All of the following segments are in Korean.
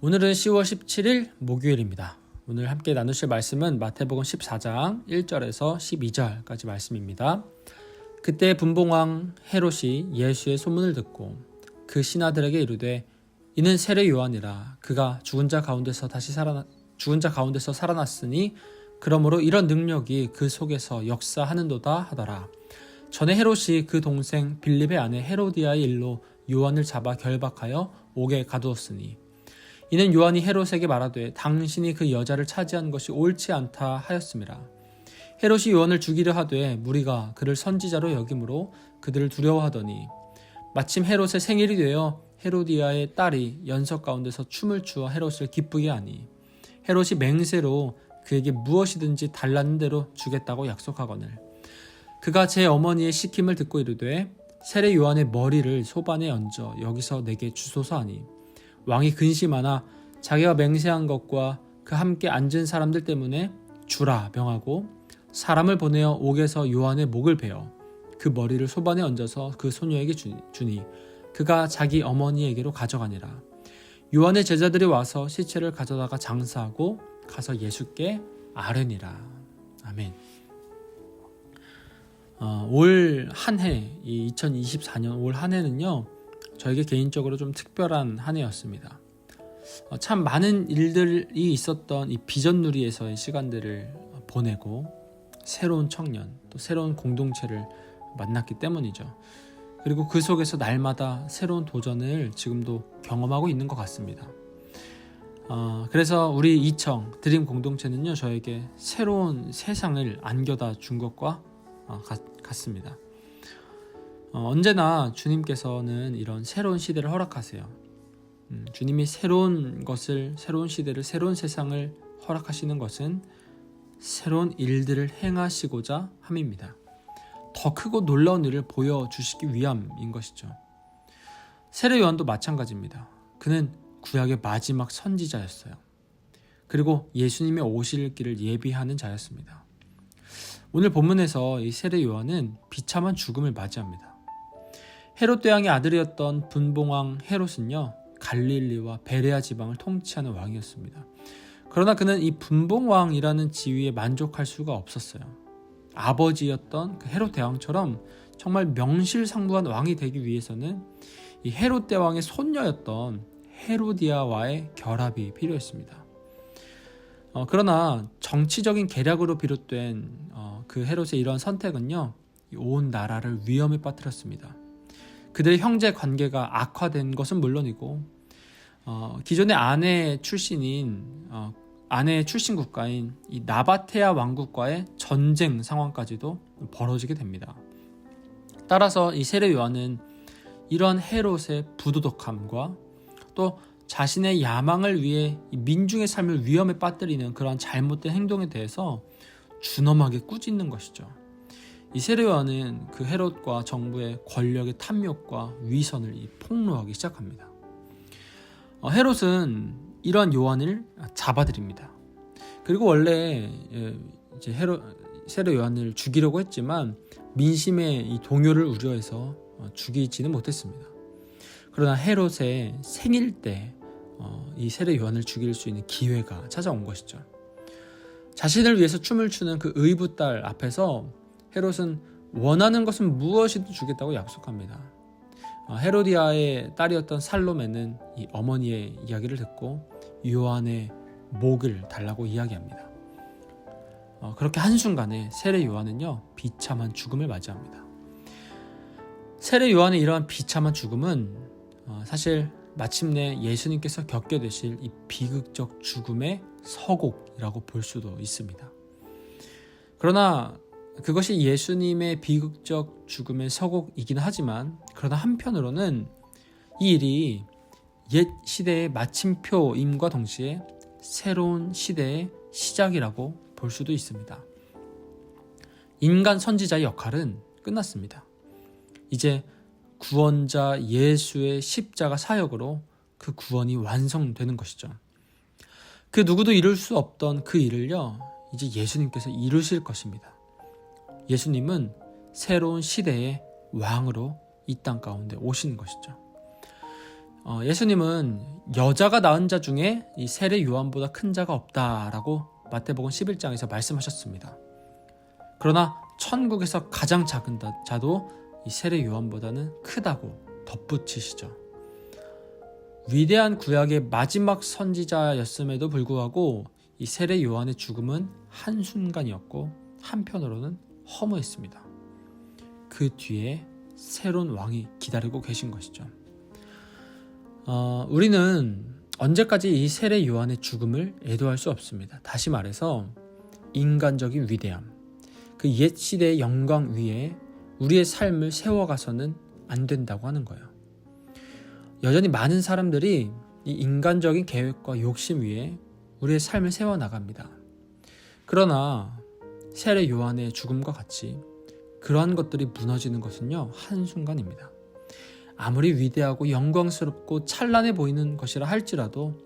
오늘은 10월 17일 목요일입니다. 오늘 함께 나누실 말씀은 마태복음 14장 1절에서 12절까지 말씀입니다. 그때 분봉왕 헤롯이 예수의 소문을 듣고 그 신하들에게 이르되 이는 세례 요한이라 그가 죽은 자 가운데서 다시 살아나 죽은 자 가운데서 살아났으니 그러므로 이런 능력이 그 속에서 역사하는도다 하더라. 전에 헤롯이 그 동생 빌립의 아내 헤로디아의 일로 요한을 잡아 결박하여 옥에 가두었으니 이는 요한이 헤롯에게 말하되 당신이 그 여자를 차지한 것이 옳지 않다 하였음이라. 헤롯이 요한을 죽이려 하되 무리가 그를 선지자로 여김으로 그들을 두려워하더니 마침 헤롯의 생일이 되어 헤로디아의 딸이 연석 가운데서 춤을 추어 헤롯을 기쁘게 하니 헤롯이 맹세로 그에게 무엇이든지 달라는 대로 주겠다고 약속하거늘 그가 제 어머니의 시킴을 듣고 이르되 세례 요한의 머리를 소반에 얹어 여기서 내게 주소서 하니 왕이 근심하나 자기가 맹세한 것과 그 함께 앉은 사람들 때문에 주라 명하고 사람을 보내어 옥에서 요한의 목을 베어 그 머리를 소반에 얹어서 그 소녀에게 주니 그가 자기 어머니에게로 가져가니라 요한의 제자들이 와서 시체를 가져다가 장사하고 가서 예수께 아뢰니라 아멘. 어, 올한 해, 이 2024년 올 한 해는요, 저에게 개인적으로 좀 특별한 한 해였습니다. 어, 참 많은 일들이 있었던 이 비전누리에서의 시간들을 보내고 새로운 청년, 또 새로운 공동체를 만났기 때문이죠. 그리고 그 속에서 날마다 새로운 도전을 지금도 경험하고 있는 것 같습니다. 어, 그래서 우리 이청 드림 공동체는요 저에게 새로운 세상을 안겨다 준 것과 어, 같, 같습니다. 어, 언제나 주님께서는 이런 새로운 시대를 허락하세요. 음, 주님이 새로운 것을, 새로운 시대를, 새로운 세상을 허락하시는 것은 새로운 일들을 행하시고자 함입니다. 더 크고 놀라운 일을 보여주시기 위함인 것이죠. 세례 요한도 마찬가지입니다. 그는 구약의 마지막 선지자였어요. 그리고 예수님의 오실 길을 예비하는 자였습니다. 오늘 본문에서 이 세례 요한은 비참한 죽음을 맞이합니다. 헤롯 대왕의 아들이었던 분봉왕 헤롯은요 갈릴리와 베레아 지방을 통치하는 왕이었습니다. 그러나 그는 이 분봉왕이라는 지위에 만족할 수가 없었어요. 아버지였던 그 헤롯 대왕처럼 정말 명실상부한 왕이 되기 위해서는 이 헤롯 대왕의 손녀였던 헤로디아와의 결합이 필요했습니다. 어, 그러나 정치적인 계략으로 비롯된 어, 그 헤롯의 이런 선택은요, 온 나라를 위험에 빠뜨렸습니다. 그들의 형제 관계가 악화된 것은 물론이고, 어, 기존의 아내 출신인 어, 아내 출신 국가인 이 나바테아 왕국과의 전쟁 상황까지도 벌어지게 됩니다. 따라서 이 세례 요한은 이런 헤롯의 부도덕함과 또 자신의 야망을 위해 민중의 삶을 위험에 빠뜨리는 그러한 잘못된 행동에 대해서 준엄하게 꾸짖는 것이죠. 이 세례요한은 그 헤롯과 정부의 권력의 탐욕과 위선을 폭로하기 시작합니다. 어, 헤롯은 이러한 요한을 잡아들입니다. 그리고 원래 예, 이제 헤롯 세례 요한을 죽이려고 했지만 민심의 이 동요를 우려해서 어, 죽이지는 못했습니다. 그러나 헤롯의 생일 때 어, 이 세례 요한을 죽일 수 있는 기회가 찾아온 것이죠. 자신을 위해서 춤을 추는 그 의붓딸 앞에서 헤롯은 원하는 것은 무엇이든 주겠다고 약속합니다. 어, 헤로디아의 딸이었던 살로메는 이 어머니의 이야기를 듣고 요한의 목을 달라고 이야기합니다. 어, 그렇게 한순간에 세례 요한은요 비참한 죽음을 맞이합니다. 세례 요한의 이러한 비참한 죽음은 어, 사실 마침내 예수님께서 겪게 되실 이 비극적 죽음의 서곡이라고 볼 수도 있습니다. 그러나 그것이 예수님의 비극적 죽음의 서곡이긴 하지만 그러나 한편으로는 이 일이 옛 시대의 마침표임과 동시에 새로운 시대의 시작이라고 볼 수도 있습니다. 인간 선지자의 역할은 끝났습니다. 이제 구원자 예수의 십자가 사역으로 그 구원이 완성되는 것이죠. 그 누구도 이룰 수 없던 그 일을요, 이제 예수님께서 이루실 것입니다. 예수님은 새로운 시대의 왕으로 이 땅 가운데 오시는 것이죠. 어, 예수님은 여자가 낳은 자 중에 이 세례 요한보다 큰 자가 없다라고 마태복음 11장에서 말씀하셨습니다. 그러나 천국에서 가장 작은 자도 이 세례 요한보다는 크다고 덧붙이시죠. 위대한 구약의 마지막 선지자였음에도 불구하고 이 세례 요한의 죽음은 한순간이었고 한편으로는 허무했습니다. 그 뒤에 새로운 왕이 기다리고 계신 것이죠. 어, 우리는 언제까지 이 세례 요한의 죽음을 애도할 수 없습니다. 다시 말해서 인간적인 위대함, 그 옛 시대의 영광 위에 우리의 삶을 세워가서는 안 된다고 하는 거예요. 여전히 많은 사람들이 이 인간적인 계획과 욕심 위에 우리의 삶을 세워 나갑니다. 그러나 세례 요한의 죽음과 같이 그러한 것들이 무너지는 것은요 한순간입니다. 아무리 위대하고 영광스럽고 찬란해 보이는 것이라 할지라도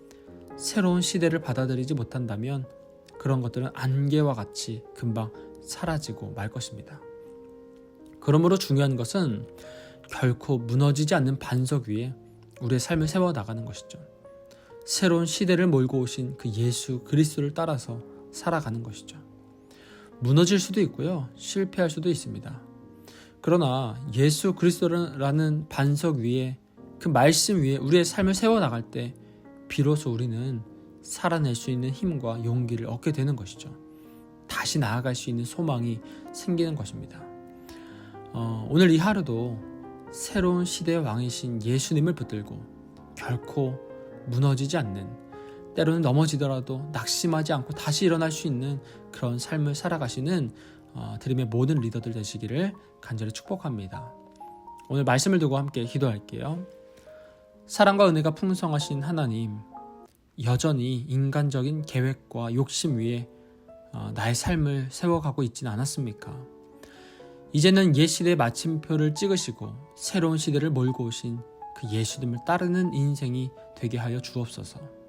새로운 시대를 받아들이지 못한다면 그런 것들은 안개와 같이 금방 사라지고 말 것입니다. 그러므로 중요한 것은 결코 무너지지 않는 반석 위에 우리의 삶을 세워 나가는 것이죠. 새로운 시대를 몰고 오신 그 예수 그리스도를 따라서 살아가는 것이죠. 무너질 수도 있고요. 실패할 수도 있습니다. 그러나 예수 그리스도라는 반석 위에 그 말씀 위에 우리의 삶을 세워 나갈 때 비로소 우리는 살아낼 수 있는 힘과 용기를 얻게 되는 것이죠. 다시 나아갈 수 있는 소망이 생기는 것입니다. 어, 오늘 이 하루도 새로운 시대의 왕이신 예수님을 붙들고 결코 무너지지 않는 때로는 넘어지더라도 낙심하지 않고 다시 일어날 수 있는 그런 삶을 살아가시는 어, 드림의 모든 리더들 되시기를 간절히 축복합니다. 오늘 말씀을 두고 함께 기도할게요. 사랑과 은혜가 풍성하신 하나님, 여전히 인간적인 계획과 욕심 위에 어, 나의 삶을 세워가고 있지는 않았습니까? 이제는 옛 시대의 마침표를 찍으시고 새로운 시대를 몰고 오신 그 예수님을 따르는 인생이 되게 하여 주옵소서.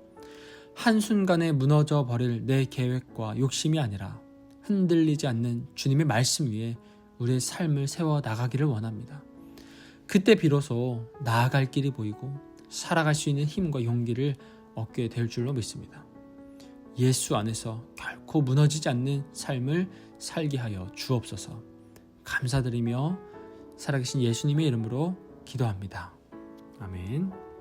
한순간에 무너져 버릴 내 계획과 욕심이 아니라 흔들리지 않는 주님의 말씀 위에 우리의 삶을 세워 나가기를 원합니다. 그때 비로소 나아갈 길이 보이고 살아갈 수 있는 힘과 용기를 얻게 될 줄로 믿습니다. 예수 안에서 결코 무너지지 않는 삶을 살게 하여 주옵소서. 감사드리며 살아계신 예수님의 이름으로 기도합니다. 아멘.